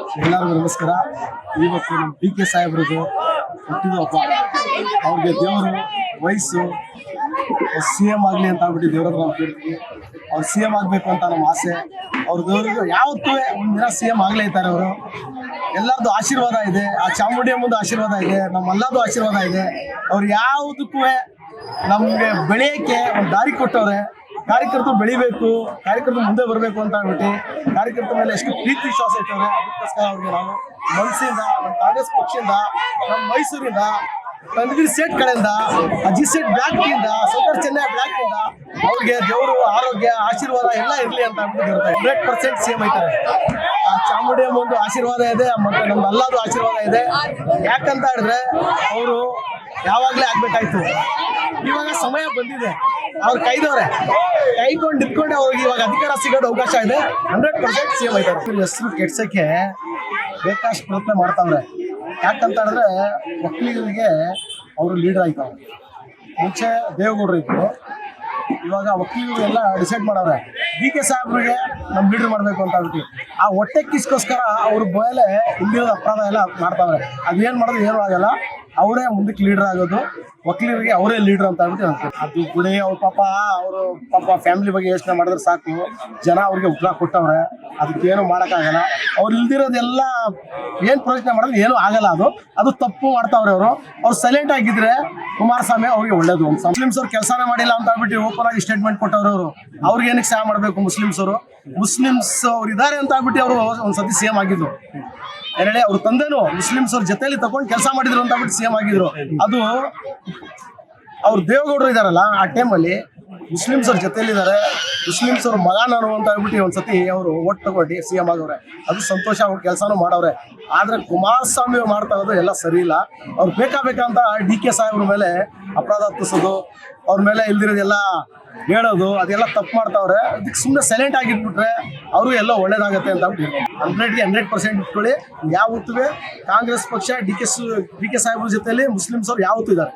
ಎಲ್ಲರಿಗೂ ನಮಸ್ಕಾರ. ಇವತ್ತು ನಮ್ಮ ಡಿ ಕೆ ಸಾಹೇಬ್ರದ್ದು ಹುಟ್ಟಿದ ಹಬ್ಬ. ಅವ್ರಿಗೆ ದೇವರು ವಯಸ್ಸು ಸಿ ಎಂ ಆಗಲಿ ಅಂತ ಆಗ್ಬಿಟ್ಟು ದೇವ್ರ ನಾವು ಕೇಳ್ತೀವಿ. ಅವ್ರು ಸಿ ಎಂ ಆಗಬೇಕು ಅಂತ ನಮ್ಮ ಆಸೆ. ಅವ್ರ ದೇವ್ರಿಗೆ ಯಾವತ್ತೂ ಒಂದಿನ ಸಿ ಎಂ ಆಗಲೇ ಇದ್ದಾರೆ ಅವರು. ಎಲ್ಲರದ್ದು ಆಶೀರ್ವಾದ ಇದೆ. ಆ ಚಾಮುಂಡಿಯ ಮುಂದೆ ಆಶೀರ್ವಾದ ಇದೆ. ನಮ್ಮೆಲ್ಲರದ್ದು ಆಶೀರ್ವಾದ ಇದೆ. ಅವ್ರು ಯಾವುದಕ್ಕೂ ನಮಗೆ ಬೆಳೆಯೋಕ್ಕೆ ಒಂದು ದಾರಿ ಕೊಟ್ಟವ್ರೆ. ಕಾರ್ಯಕರ್ತರು ಬೆಳಿಬೇಕು, ಕಾರ್ಯಕರ್ತರು ಮುಂದೆ ಬರಬೇಕು ಅಂತ ಹೇಳ್ಬಿಟ್ಟು ಕಾರ್ಯಕರ್ತರ ಮೇಲೆ ಎಷ್ಟು ಪ್ರೀತಿ ವಿಶ್ವಾಸ ಇಟ್ಟವ್ರೆ, ಅದಕ್ಕೋಸ್ಕರ ಅವ್ರಿಗೆ ನಾವು ಮನಸ್ಸಿಂದ ನಮ್ಮ ಕಾಂಗ್ರೆಸ್ ಪಕ್ಷದಿಂದ, ನಮ್ಮ ಮೈಸೂರಿಂದ ತಂದಗಿರಿ ಸೇಟ್ ಕಡೆಯಿಂದ ಅಜಿ ಸೇಟ್ ಬ್ಲಾಕ್ ಇಂದ ಸೌದರ್ ಚೆನ್ನೈ ಬ್ಲಾಕ್ ಇಂದ ಅವ್ರಿಗೆ ದೇವರು, ಆರೋಗ್ಯ, ಆಶೀರ್ವಾದ ಎಲ್ಲ ಇರಲಿ ಅಂತ ಹೇಳ್ಬಿಟ್ಟು ಹಂಡ್ರೆಡ್ ಪರ್ಸೆಂಟ್ ಸೇಮ್ ಐತಾರೆ. ಆ ಚಾಮುಂಡಿ ಒಂದು ಆಶೀರ್ವಾದ ಇದೆ ಮತ್ತೆ ನಮ್ದು ಎಲ್ಲದು ಆಶೀರ್ವಾದ ಇದೆ. ಯಾಕಂತ ಹೇಳಿದ್ರೆ, ಅವರು ಯಾವಾಗಲೇ ಆಗ್ಬೇಕಾಯ್ತು. ಇವಾಗ ಸಮಯ ಬಂದಿದೆ. ಅವ್ರು ಕೈದವ್ರೆ. ಕೈಕೊಂಡು ಇಟ್ಕೊಂಡೆ ಅವ್ರಿಗೆ ಇವಾಗ ಅಧಿಕಾರ ಸಿಗೋದು ಅವಕಾಶ ಇದೆ. ಹಂಡ್ರೆಡ್ ಪರ್ಸೆಂಟ್ ಸಿ ಎಂ ಆಯ್ತಾರೆ ಹೆಸರು ಕೆಡ್ಸೋಕ್ಕೆ ಬೇಕಾಷ್ಟು ಪ್ರಯತ್ನ ಮಾಡ್ತಾವ್ರೆ. ಯಾಕಂತ ಹೇಳಿದ್ರೆ ಮಕ್ಕಳಿಗೆ ಅವರು ಲೀಡರ್ ಆಯ್ತವ್ರೆ. ಮುಂಚೆ ದೇವೇಗೌಡರು ಇದ್ರು. ಇವಾಗ ವಕೀಲರು ಎಲ್ಲ ಡಿಸೈಡ್ ಮಾಡವ್ರೆ. ಡಿ ಕೆ ಸಾಹೇಬ್ರಿಗೆ ನಮ್ಮ ಲೀಡರ್ ಮಾಡಬೇಕು ಅಂತ ಹೇಳ್ಬಿಟ್ಟು ಆ ಹೊಟ್ಟೆ ಕಿಸ್ಕೋಸ್ಕರ ಅವ್ರ ಮೇಲೆ ಇಲ್ಲಿರೋ ಅಪರಾಧ ಎಲ್ಲ ಮಾಡ್ತಾವ್ರೆ. ಅದೇನು ಮಾಡೋದು ಏನೂ ಆಗಲ್ಲ. ಅವರೇ ಮುಂದಕ್ಕೆ ಲೀಡರ್ ಆಗೋದು. ವಕೀಲರಿಗೆ ಅವರೇ ಲೀಡರ್ ಅಂತ ಹೇಳ್ತಾರೆ. ಅದು ಗುಡಿ ಅವ್ರ ಪಾಪ, ಅವರು ಪಾಪ ಫ್ಯಾಮಿಲಿ ಬಗ್ಗೆ ಯೋಚನೆ ಮಾಡಿದ್ರೆ ಸಾಕು. ಜನ ಅವ್ರಿಗೆ ಉತ್ತರ ಕೊಟ್ಟವ್ರೆ. ಅದಕ್ಕೇನು ಮಾಡೋಕ್ಕಾಗಲ್ಲ. ಅವ್ರು ಇಲ್ದಿರೋದೆಲ್ಲ ಏನು ಪ್ರಯೋಜನ ಮಾಡಿದ್ರೆ ಏನೂ ಆಗಲ್ಲ ಅದು. ಅದು ತಪ್ಪು ಮಾಡ್ತಾವ್ರೆ ಅವರು. ಅವ್ರು ಸೈಲೆಂಟ್ ಆಗಿದ್ರೆ ಕುಮಾರಸ್ವಾಮಿ ಅವ್ರಿಗೆ ಒಳ್ಳೇದು. ಮುಸ್ಲಿಮ್ಸ್ ಅವ್ರು ಕೆಲಸನೇ ಮಾಡಿಲ್ಲ ಅಂತ ಹೇಳ್ಬಿಟ್ಟು ಓಪನ್ ಆಗಿ ಸ್ಟೇಟ್ಮೆಂಟ್ ಕೊಟ್ಟವ್ರು ಅವರು. ಅವ್ರಿಗೆ ಏನಕ್ಕೆ ಸಹಾಯ ಮಾಡಬೇಕು ಮುಸ್ಲಿಮ್ಸ್ ಅವರು? ಮುಸ್ಲಿಮ್ಸ್ ಅವ್ರು ಇದ್ದಾರೆ ಅಂತ ಹೇಳ್ಬಿಟ್ಟು ಅವರು ಒಂದ್ಸತಿ ಸೇಮ್ ಆಗಿದ್ರು ಎರಡೇ ಅವ್ರ ತಂದೆನು ಮುಸ್ಲಿಮ್ಸ್ ಅವ್ರ ಜೊತೆಯಲ್ಲಿ ತಗೊಂಡು ಕೆಲಸ ಮಾಡಿದ್ರು ಅಂತ ಬಿಟ್ಟು ಸಿ ಎಂ ಆಗಿದ್ರು. ಅದು ಅವ್ರು ದೇವೇಗೌಡರು ಇದಾರಲ್ಲ ಆ ಟೈಮಲ್ಲಿ ಮುಸ್ಲಿಮ್ಸ್ ಅವ್ರ ಜೊತೆಲಿದ್ದಾರೆ. ಮುಸ್ಲಿಮ್ಸ್ ಅವ್ರ ಮಗ ನಾನು ಅಂತ ಹೇಳ್ಬಿಟ್ಟು ಒಂದ್ಸತಿ ಅವರು ಓಟ್ ತಗೊಂಡು ಸಿ ಎಂ ಆಗವ್ರೆ. ಅದು ಸಂತೋಷ, ಅವ್ರ ಕೆಲಸನೂ ಮಾಡವ್ರೆ. ಆದ್ರೆ ಕುಮಾರಸ್ವಾಮಿ ಮಾಡ್ತಾ ಇರೋದು ಎಲ್ಲ ಸರಿ ಇಲ್ಲ. ಅವ್ರು ಬೇಕಾಬೇಕಂತ ಡಿ ಕೆ ಸಾಹೇಬ್ರ ಮೇಲೆ ಅಪರಾಧ ಹತ್ತಿಸೋದು, ಅವ್ರ ಮೇಲೆ ಇಲ್ದಿರೋದೆಲ್ಲ ಹೇಳೋದು, ಅದೆಲ್ಲ ತಪ್ಪು ಮಾಡ್ತಾವ್ರೆ. ಅದಕ್ಕೆ ಸುಮ್ಮನೆ ಸೈಲೆಂಟ್ ಆಗಿಟ್ಬಿಟ್ರೆ ಅವರು ಎಲ್ಲ ಒಳ್ಳೇದಾಗತ್ತೆ ಅಂತ ಹಂಡ್ರೆಡ್ಗೆ ಹಂಡ್ರೆಡ್ ಪರ್ಸೆಂಟ್ ಇಟ್ಕೊಳ್ಳಿ. ಯಾವತ್ತೂ ಕಾಂಗ್ರೆಸ್ ಪಕ್ಷ ಡಿ ಕೆ ಡಿ ಕೆ ಸಾಹೇಬ್ರ ಜೊತೆಯಲ್ಲಿ ಮುಸ್ಲಿಮ್ಸ್ ಅವ್ರು ಯಾವತ್ತೂ ಇದ್ದಾರೆ